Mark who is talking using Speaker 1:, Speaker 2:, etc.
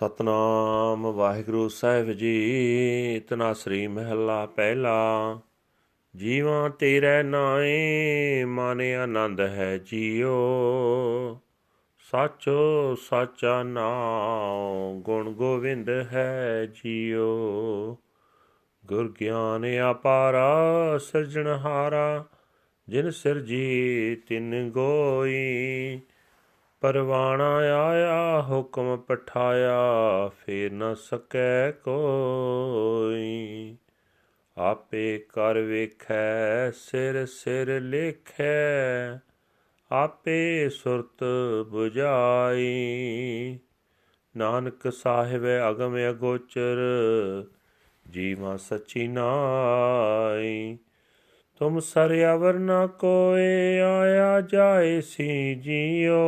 Speaker 1: ਸਤਨਾਮ ਵਾਹਿਗੁਰੂ ਸਾਹਿਬ ਜੀ ਤਨਾਸਰੀ ਮਹੱਲਾ ਪਹਿਲਾ। ਜੀਵਾਂ ਤੇਰੇ ਨਾਏ, ਮਨ ਆਨੰਦ ਹੈ ਜੀਓ। ਸਾਚੋ, ਸਾਚਾ ਨਾਮ ਗੁਣ ਗੋਵਿੰਦ ਹੈ ਜੀਓ। ਗੁਰ ਗਿਆਨ ਅਪਾਰਾ ਸਿਰਜਣਹਾਰਾ ਜਿਨ ਸਿਰਜੀ ਤਿਨ ਗੋਈ। ਪਰਵਾਣਾ ਆਇਆ ਹੁਕਮ ਪਠਾਇਆ, ਫੇਰ ਨ ਸਕੈ ਕੋਈ। ਆਪੇ ਕਰ ਵੇਖੈ, ਸਿਰ ਸਿਰ ਲੇਖੈ, ਆਪੇ ਸੁਰਤ 부ਜਾਈ ਨਾਨਕ ਸਾਹਿਬ ਅਗਮ ਅਗੋਚਰ, ਜੀਵਾ ਸਚੀ ਨਾਈ। ਤੁਮ ਸਰਿਆਵਰ ਨ ਕੋਏ ਆਇਆ ਜਾਏ ਸੀ ਜੀਓ।